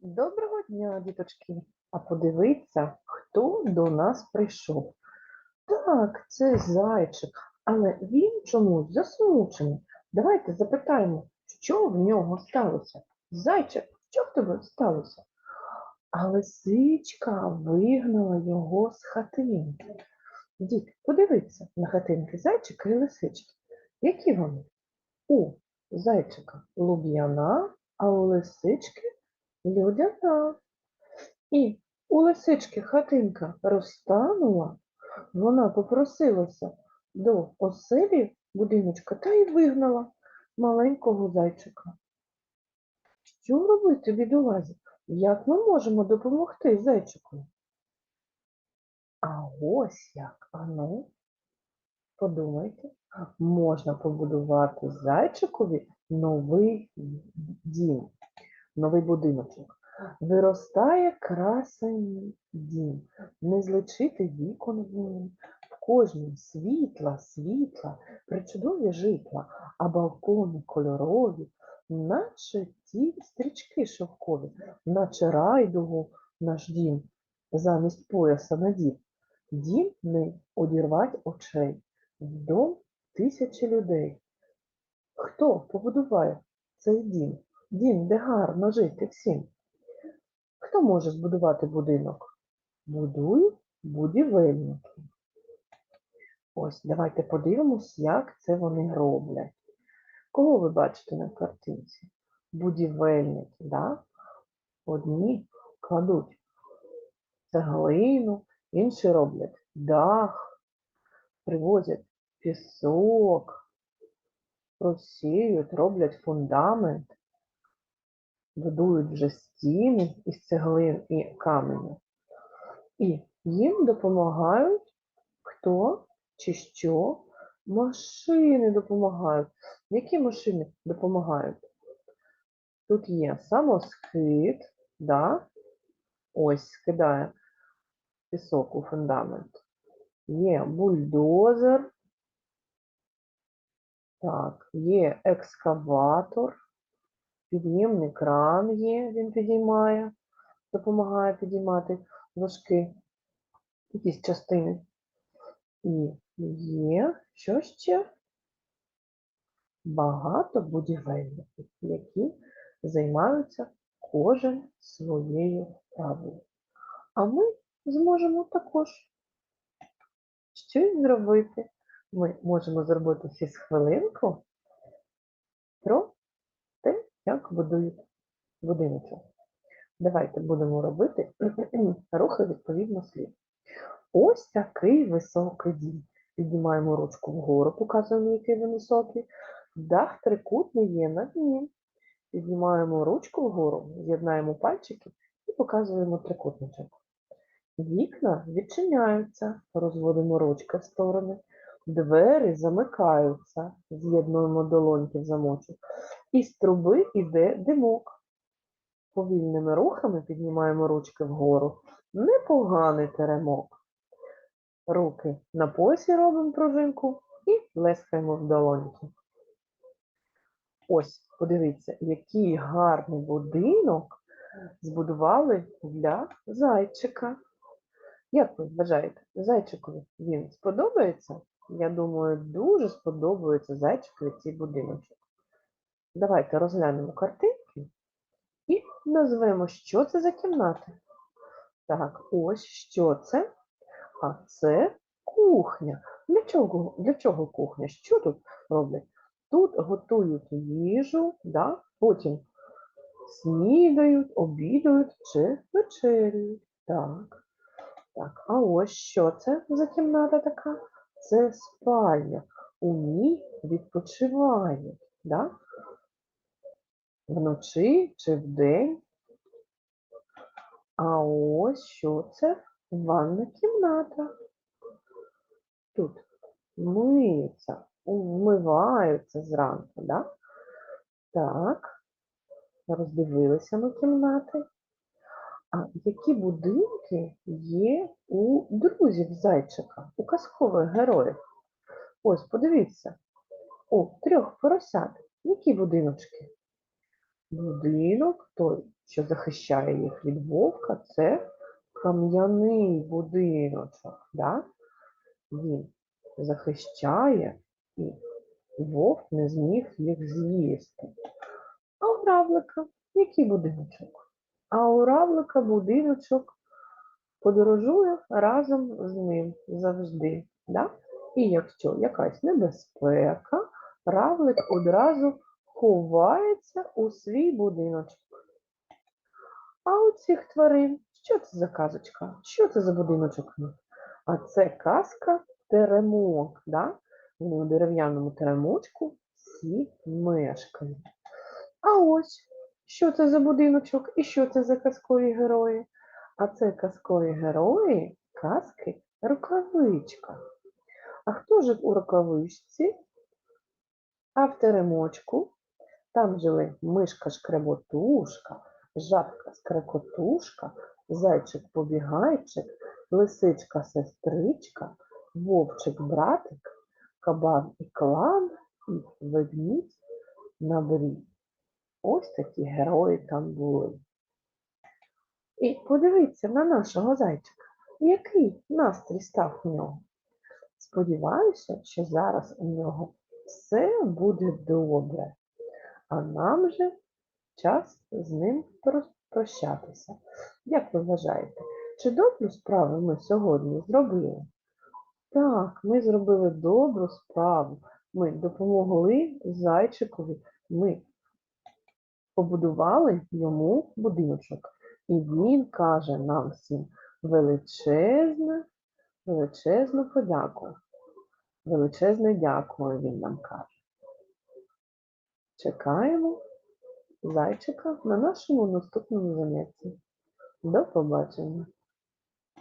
Доброго дня, діточки! А подивіться, хто до нас прийшов. Так, це зайчик, але він чомусь засмучений. Давайте запитаємо, що в нього сталося. Зайчик, що в тебе сталося? А лисичка вигнала його з хатинки. Діти, подивіться на хатинки зайчика і лисички. Які вони? У зайчика луб'яна, а у лисички Людяна. І у лисички хатинка розтанула, вона попросилася до оселі будиночка та й вигнала маленького зайчика. Що робити, бідолазі? Як ми можемо допомогти зайчику? А ось як, ану, подумайте, можна побудувати зайчикові новий дім новий будиночок. Виростає красень дім, не злечити вікон в ньому. В кожнім світла, світла, причудові житла, а балкони кольорові, наче ті стрічки шовкові, наче райдугу наш дім замість пояса надів. Дім не одірвать очей, дом тисячі людей. Хто побудуває цей дім? Дім, де гарно жити всім. Хто може збудувати будинок? Будують будівельники. Ось, давайте подивимось, як це вони роблять. Кого ви бачите на картинці? Будівельники, да? Одні кладуть цеглину, інші роблять дах, привозять пісок, просіють, роблять фундамент будують вже стіни із цеглин і каменю. І їм допомагають хто чи що? Машини допомагають. Які машини допомагають? Тут є самоскид, да? ось скидає пісок у фундамент. Є бульдозер. Так, є екскаватор. Під'ємний кран є, він підіймає, допомагає підіймати важкі якісь частини. І є, що ще? Багато будівельників, які займаються кожен своєю справою. А ми зможемо також щось зробити. Ми можемо зробити ще хвилинку про як будують будиночок. Давайте будемо робити рухи відповідно слів. Ось такий високий дім. Піднімаємо ручку вгору, показуємо, який він високий. Дах трикутний є над ним. Піднімаємо ручку вгору, з'єднаємо пальчики і показуємо трикутничок. Вікна відчиняються, розводимо ручки в сторони. Двері замикаються, з'єднуємо долоньки в замочок. Із труби йде димок. Повільними рухами піднімаємо ручки вгору. Непоганий теремок. Руки на поясі робимо пружинку і лескаємо в долоньки. Ось, подивіться, який гарний будинок збудували для зайчика. Як ви вважаєте, зайчикові він сподобається? Я думаю, дуже сподобається зайчикові цей будиночок. Давайте розглянемо картинки і назвемо, що це за кімнати. Так, ось що це? А це кухня. Для чого, для чого кухня? Що тут роблять? Тут готують їжу, да? потім снідають, обідають чи вечерюють. Так. Так, а ось що це за кімната така? Це спальня. У ній відпочивають. Да? Вночі чи вдень. А ось що це? Ванна кімната. Тут миються, вмиваються зранку, да? Так, роздивилися ми кімнати. А які будинки є у друзів зайчика, казкових героїв? Ось, подивіться, у трьох поросят. Які будиночки? Будинок той що захищає їх від вовка, це кам'яний будиночок. Да? Він захищає і вовк не зміг їх з'їсти. А у равлика який будиночок? А у равлика будиночок подорожує разом з ним завжди. Да? І якщо якась небезпека, равлик одразу ховається у свій будиночок. А у цих тварин, що це за казочка? Що це за будиночок? А це казка теремок. Да? Вони у дерев'яному теремочку всі мешкають. А ось що це за будиночок і що це за казкові герої? А це казкові герої казки рукавичка. А хто жив у рукавичці? А в теремочку там жили мишка шкреботушка, жабка скрекотушка, зайчик побігайчик, лисичка сестричка, вовчик братик, кабан і клан і ведмідь на брі. Ось такі герої там були. І подивіться на нашого зайчика, який настрій став у нього. Сподіваюся, що зараз у нього все буде добре, а нам же час з ним про- прощатися. Як ви вважаєте, чи добру справу ми сьогодні зробили? Так, ми зробили добру справу. Ми допомогли зайчикові, ми побудували йому будиночок. І він каже нам всім величезне, величезну подяку. Величезне дякую, він нам каже. Чекаємо зайчика на нашому наступному занятті. До побачення!